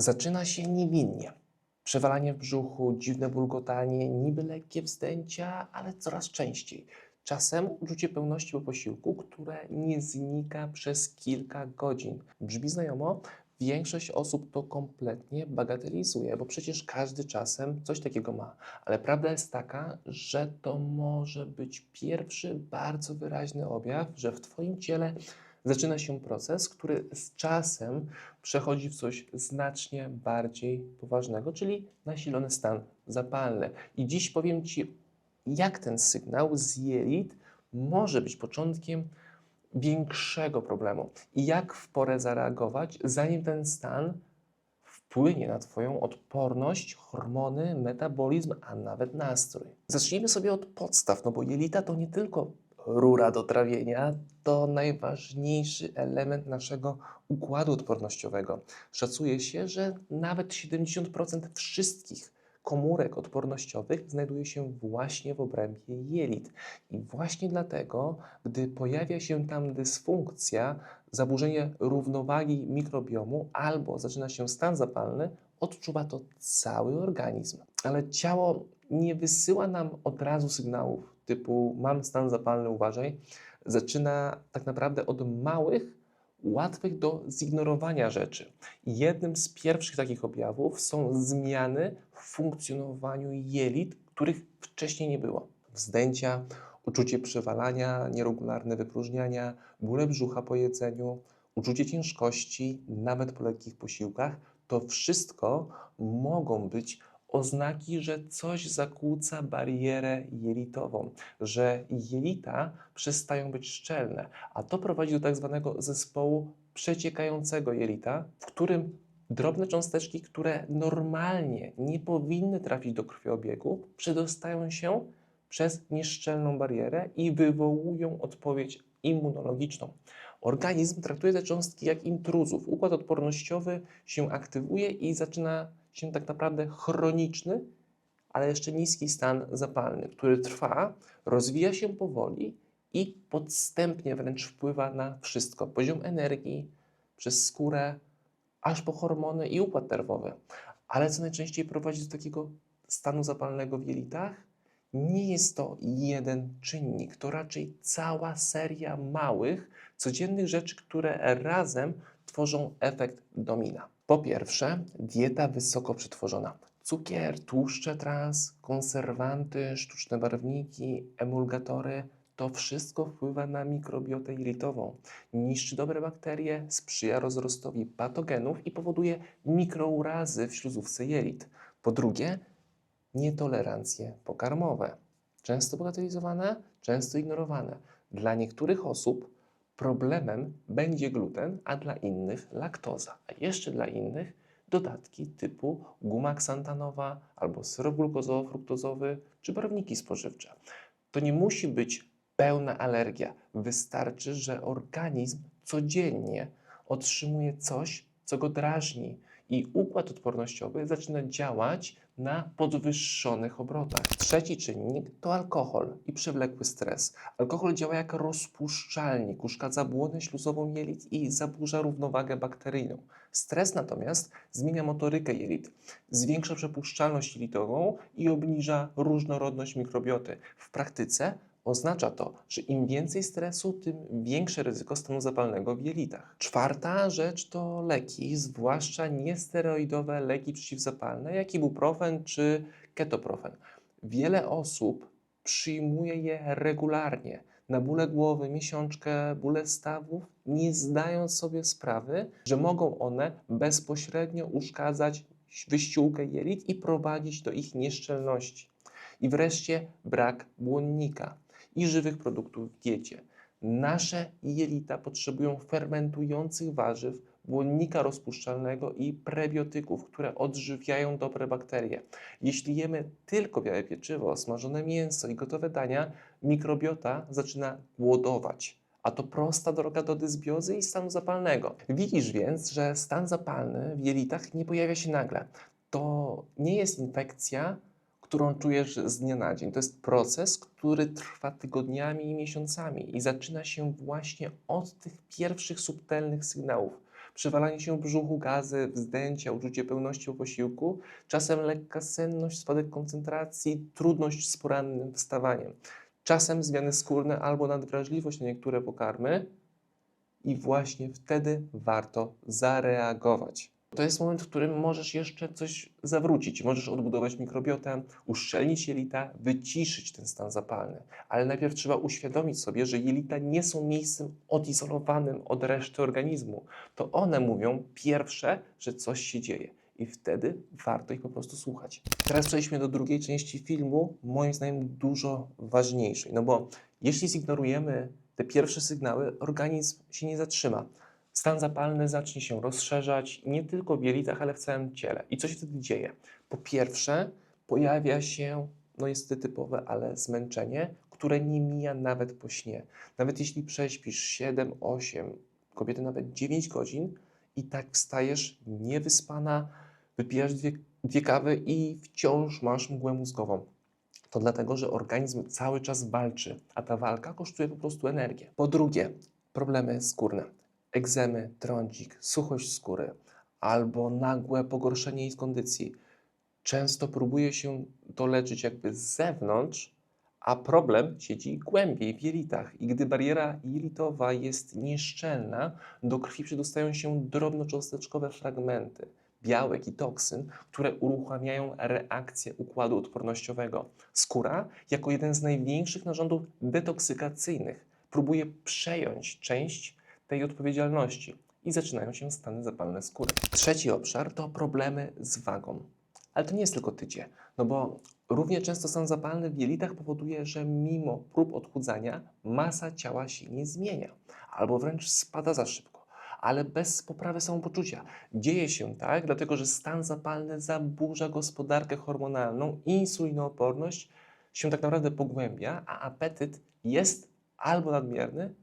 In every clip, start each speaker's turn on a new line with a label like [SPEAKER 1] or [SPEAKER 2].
[SPEAKER 1] Zaczyna się niewinnie. Przewalanie w brzuchu, dziwne bulgotanie, niby lekkie wzdęcia, ale coraz częściej. Czasem uczucie pełności po posiłku, które nie znika przez kilka godzin. Brzmi znajomo? Większość osób to kompletnie bagatelizuje, bo przecież każdy czasem coś takiego ma. Ale prawda jest taka, że to może być pierwszy bardzo wyraźny objaw, że w Twoim ciele zaczyna się proces, który z czasem przechodzi w coś znacznie bardziej poważnego, czyli nasilony stan zapalny. I dziś powiem Ci, jak ten sygnał z jelit może być początkiem większego problemu i jak w porę zareagować, zanim ten stan wpłynie na Twoją odporność, hormony, metabolizm, a nawet nastrój. Zacznijmy sobie od podstaw, no bo jelita to nie tylko rura do trawienia, to najważniejszy element naszego układu odpornościowego. Szacuje się, że nawet 70% wszystkich komórek odpornościowych znajduje się właśnie w obrębie jelit. I właśnie dlatego, gdy pojawia się tam dysfunkcja, zaburzenie równowagi mikrobiomu albo zaczyna się stan zapalny, odczuwa to cały organizm. Ale ciało nie wysyła nam od razu sygnałów typu mam stan zapalny, uważaj. Zaczyna tak naprawdę od małych, łatwych do zignorowania rzeczy. Jednym z pierwszych takich objawów są zmiany w funkcjonowaniu jelit, których wcześniej nie było. Wzdęcia, uczucie przewalania, nieregularne wypróżniania, bóle brzucha po jedzeniu, uczucie ciężkości, nawet po lekkich posiłkach, to wszystko mogą być oznaki, że coś zakłóca barierę jelitową, że jelita przestają być szczelne, a to prowadzi do tak zwanego zespołu przeciekającego jelita, w którym drobne cząsteczki, które normalnie nie powinny trafić do krwiobiegu, przedostają się przez nieszczelną barierę i wywołują odpowiedź immunologiczną. Organizm traktuje te cząstki jak intruzów. Układ odpornościowy się aktywuje i zaczyna się tak naprawdę chroniczny, ale jeszcze niski stan zapalny, który trwa, rozwija się powoli i podstępnie wręcz wpływa na wszystko. Poziom energii, przez skórę, aż po hormony i układ nerwowy. Ale co najczęściej prowadzi do takiego stanu zapalnego w jelitach? Nie jest to jeden czynnik, to raczej cała seria małych, codziennych rzeczy, które razem tworzą efekt domina. Po pierwsze, dieta wysoko przetworzona. Cukier, tłuszcze trans, konserwanty, sztuczne barwniki, emulgatory to wszystko wpływa na mikrobiotę jelitową. Niszczy dobre bakterie, sprzyja rozrostowi patogenów i powoduje mikrourazy w śluzówce jelit. Po drugie, nietolerancje pokarmowe. Często bagatelizowane, często ignorowane. Dla niektórych osób problemem będzie gluten, a dla innych laktoza, a jeszcze dla innych dodatki typu guma ksantanowa albo syrop glukozowo-fruktozowy czy barwniki spożywcze. To nie musi być pełna alergia. Wystarczy, że organizm codziennie otrzymuje coś, co go drażni i układ odpornościowy zaczyna działać na podwyższonych obrotach. Trzeci czynnik to alkohol i przewlekły stres. Alkohol działa jak rozpuszczalnik, uszkadza błonę śluzową jelit i zaburza równowagę bakteryjną. Stres natomiast zmienia motorykę jelit, zwiększa przepuszczalność jelitową i obniża różnorodność mikrobioty. W praktyce Oznacza to, że im więcej stresu, tym większe ryzyko stanu zapalnego w jelitach. Czwarta rzecz to leki, zwłaszcza niesteroidowe leki przeciwzapalne, jak ibuprofen czy ketoprofen. Wiele osób przyjmuje je regularnie na bóle głowy, miesiączkę, bóle stawów, nie zdając sobie sprawy, że mogą one bezpośrednio uszkadzać wyściółkę jelit i prowadzić do ich nieszczelności. I wreszcie brak błonnika i żywych produktów w diecie. Nasze jelita potrzebują fermentujących warzyw, błonnika rozpuszczalnego i prebiotyków, które odżywiają dobre bakterie. Jeśli jemy tylko białe pieczywo, smażone mięso i gotowe dania, mikrobiota zaczyna głodować. A to prosta droga do dysbiozy i stanu zapalnego. Widzisz więc, że stan zapalny w jelitach nie pojawia się nagle. To nie jest infekcja, którą czujesz z dnia na dzień. To jest proces, który trwa tygodniami i miesiącami i zaczyna się właśnie od tych pierwszych subtelnych sygnałów. przewalanie się w brzuchu, gazy, wzdęcia, uczucie pełności po posiłku, czasem lekka senność, spadek koncentracji, trudność z porannym wstawaniem, czasem zmiany skórne albo nadwrażliwość na niektóre pokarmy i właśnie wtedy warto zareagować. To jest moment, w którym możesz jeszcze coś zawrócić. Możesz odbudować mikrobiotę, uszczelnić jelita, wyciszyć ten stan zapalny. Ale najpierw trzeba uświadomić sobie, że jelita nie są miejscem odizolowanym od reszty organizmu. To one mówią pierwsze, że coś się dzieje. I wtedy warto ich po prostu słuchać. Teraz przejdźmy do drugiej części filmu, moim zdaniem dużo ważniejszej. No bo jeśli zignorujemy te pierwsze sygnały, organizm się nie zatrzyma. Stan zapalny zacznie się rozszerzać nie tylko w jelitach, ale w całym ciele. I co się wtedy dzieje? Po pierwsze, pojawia się, no jest to typowe, ale zmęczenie, które nie mija nawet po śnie. Nawet jeśli prześpisz 7, 8, kobiety nawet 9 godzin i tak wstajesz niewyspana, wypijasz dwie, dwie kawy i wciąż masz mgłę mózgową. To dlatego, że organizm cały czas walczy, a ta walka kosztuje po prostu energię. Po drugie, problemy skórne. Egzemy, trądzik, suchość skóry albo nagłe pogorszenie jej kondycji. Często próbuje się to leczyć jakby z zewnątrz, a problem siedzi głębiej w jelitach. I gdy bariera jelitowa jest nieszczelna, do krwi przedostają się drobnocząsteczkowe fragmenty białek i toksyn, które uruchamiają reakcję układu odpornościowego. Skóra, jako jeden z największych narządów detoksykacyjnych, próbuje przejąć część tej odpowiedzialności i zaczynają się stany zapalne skóry. Trzeci obszar to problemy z wagą. Ale to nie jest tylko tycie, no bo równie często stan zapalny w jelitach powoduje, że mimo prób odchudzania masa ciała się nie zmienia albo wręcz spada za szybko ale bez poprawy samopoczucia. Dzieje się tak, dlatego że stan zapalny zaburza gospodarkę hormonalną, insulinooporność się tak naprawdę pogłębia, a apetyt jest albo nadmierny,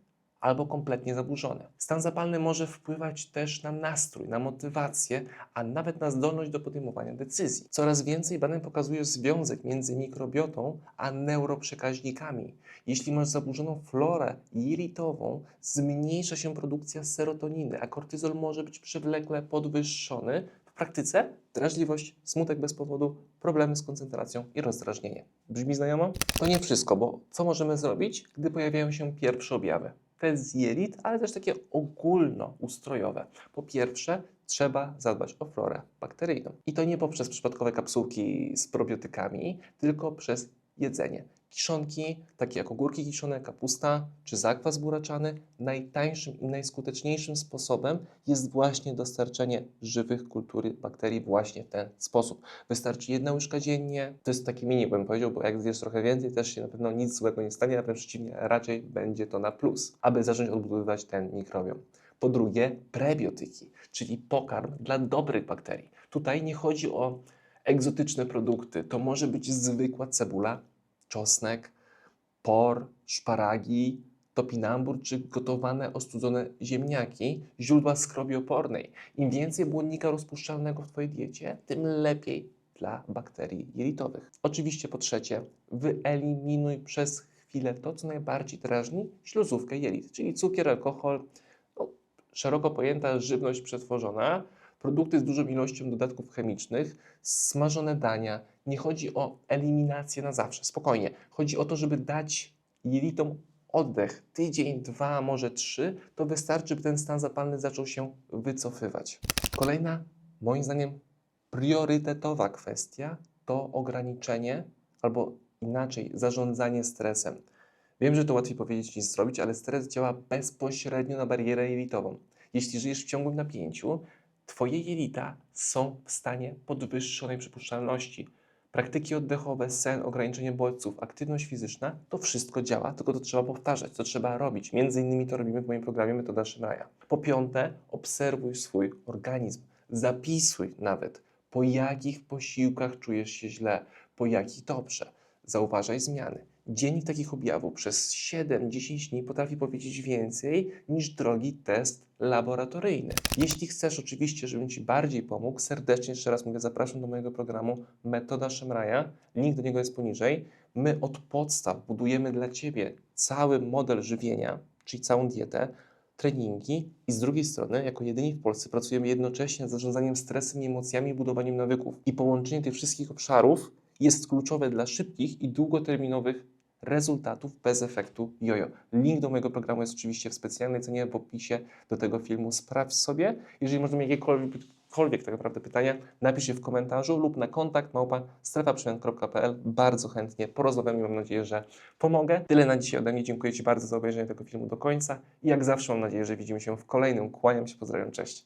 [SPEAKER 1] albo kompletnie zaburzony. Stan zapalny może wpływać też na nastrój, na motywację, a nawet na zdolność do podejmowania decyzji. Coraz więcej badań pokazuje związek między mikrobiotą a neuroprzekaźnikami. Jeśli masz zaburzoną florę jelitową, zmniejsza się produkcja serotoniny, a kortyzol może być przewlekle podwyższony. W praktyce drażliwość, smutek bez powodu, problemy z koncentracją i rozdrażnienie. Brzmi znajomo? To nie wszystko, bo co możemy zrobić, gdy pojawiają się pierwsze objawy? Te z jelit, ale też takie ogólnoustrojowe. Po pierwsze, trzeba zadbać o florę bakteryjną. I to nie poprzez przypadkowe kapsułki z probiotykami, tylko przez jedzenie. Kiszonki, takie jak ogórki kiszone, kapusta czy zakwas buraczany, najtańszym i najskuteczniejszym sposobem jest właśnie dostarczenie żywych kultury bakterii właśnie w ten sposób. Wystarczy jedna łyżka dziennie, to jest taki mini, bym powiedział, bo jak zjesz trochę więcej, też się na pewno nic złego nie stanie, a wręcz przeciwnie, raczej będzie to na plus, aby zacząć odbudowywać ten mikrobiom. Po drugie, prebiotyki, czyli pokarm dla dobrych bakterii. Tutaj nie chodzi o egzotyczne produkty, to może być zwykła cebula, czosnek, por, szparagi, topinambur czy gotowane, ostudzone ziemniaki, źródła skrobi opornej. Im więcej błonnika rozpuszczalnego w Twojej diecie, tym lepiej dla bakterii jelitowych. Oczywiście po trzecie, wyeliminuj przez chwilę to, co najbardziej drażni śluzówkę jelit, czyli cukier, alkohol, no, szeroko pojęta żywność przetworzona, produkty z dużą ilością dodatków chemicznych, smażone dania. Nie chodzi o eliminację na zawsze, spokojnie. Chodzi o to, żeby dać jelitom oddech, tydzień, dwa, może trzy, to wystarczy, by ten stan zapalny zaczął się wycofywać. Kolejna, moim zdaniem, priorytetowa kwestia to ograniczenie albo inaczej zarządzanie stresem. Wiem, że to łatwiej powiedzieć niż zrobić, ale stres działa bezpośrednio na barierę jelitową. Jeśli żyjesz w ciągłym napięciu, Twoje jelita są w stanie podwyższonej przypuszczalności. Praktyki oddechowe, sen, ograniczenie bodźców, aktywność fizyczna, to wszystko działa, tylko to trzeba powtarzać, to trzeba robić. Między innymi to robimy w moim programie Metoda Szymraja. Po piąte, obserwuj swój organizm. Zapisuj nawet, po jakich posiłkach czujesz się źle, po jakich dobrze. Zauważaj zmiany. Dziennik takich objawów przez 7-10 dni potrafi powiedzieć więcej niż drogi test laboratoryjny. Jeśli chcesz oczywiście, żebym Ci bardziej pomógł, serdecznie jeszcze raz mówię, zapraszam do mojego programu Metoda Szemraja. Link do niego jest poniżej. My od podstaw budujemy dla Ciebie cały model żywienia, czyli całą dietę, treningi i z drugiej strony, jako jedyni w Polsce, pracujemy jednocześnie nad zarządzaniem stresem i emocjami i budowaniem nawyków. I połączenie tych wszystkich obszarów jest kluczowe dla szybkich i długoterminowych rezultatów bez efektu jojo. Link do mojego programu jest oczywiście w specjalnej cenie w opisie do tego filmu. Sprawdź sobie. Jeżeli mnie jakiekolwiek jakiekolwiek tak naprawdę pytania, napisz je w komentarzu lub na kontakt małpa strefaprzemian.pl. Bardzo chętnie porozmawiam i mam nadzieję, że pomogę. Tyle na dzisiaj ode mnie. Dziękuję Ci bardzo za obejrzenie tego filmu do końca i jak zawsze mam nadzieję, że widzimy się w kolejnym. Kłaniam się, pozdrawiam, cześć.